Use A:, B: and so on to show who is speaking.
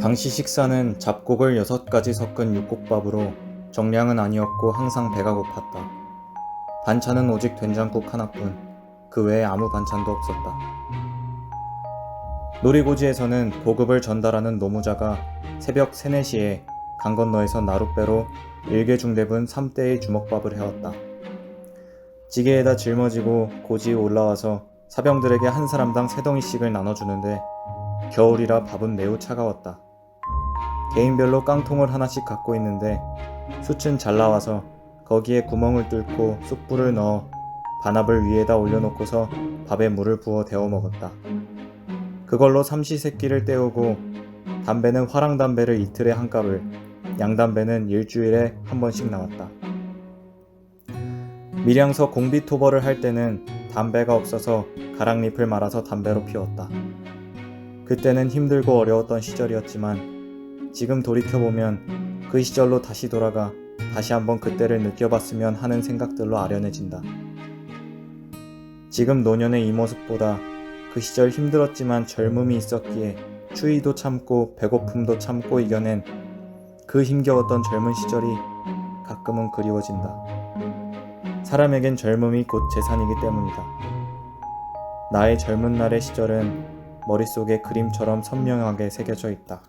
A: 당시 식사는 잡곡을 여섯 가지 섞은 육곡밥으로 정량은 아니었고 항상 배가 고팠다. 반찬은 오직 된장국 하나뿐 그 외에 아무 반찬도 없었다. 놀이고지에서는 보급을 전달하는 노무자가 새벽 3, 4시에 강 건너에서 나룻배로 일개 중대분 3대의 주먹밥을 해왔다. 지게에다 짊어지고 고지에 올라와서 사병들에게 한 사람당 세 덩이씩을 나눠주는데 겨울이라 밥은 매우 차가웠다. 개인별로 깡통을 하나씩 갖고 있는데 숯은 잘 나와서 거기에 구멍을 뚫고 숯불을 넣어 반합을 위에다 올려놓고서 밥에 물을 부어 데워 먹었다. 그걸로 삼시세끼를 때우고 담배는 화랑담배를 이틀에 한 갑을, 양담배는 일주일에 한 번씩 나왔다. 밀양서 공비토벌을 할 때는 담배가 없어서 가랑잎을 말아서 담배로 피웠다. 그때는 힘들고 어려웠던 시절이었지만 지금 돌이켜보면 그 시절로 다시 돌아가 다시 한번 그때를 느껴봤으면 하는 생각들로 아련해진다. 지금 노년의 이 모습보다 그 시절 힘들었지만 젊음이 있었기에 추위도 참고 배고픔도 참고 이겨낸 그 힘겨웠던 젊은 시절이 가끔은 그리워진다. 사람에겐 젊음이 곧 재산이기 때문이다. 나의 젊은 날의 시절은 머릿속에 그림처럼 선명하게 새겨져 있다.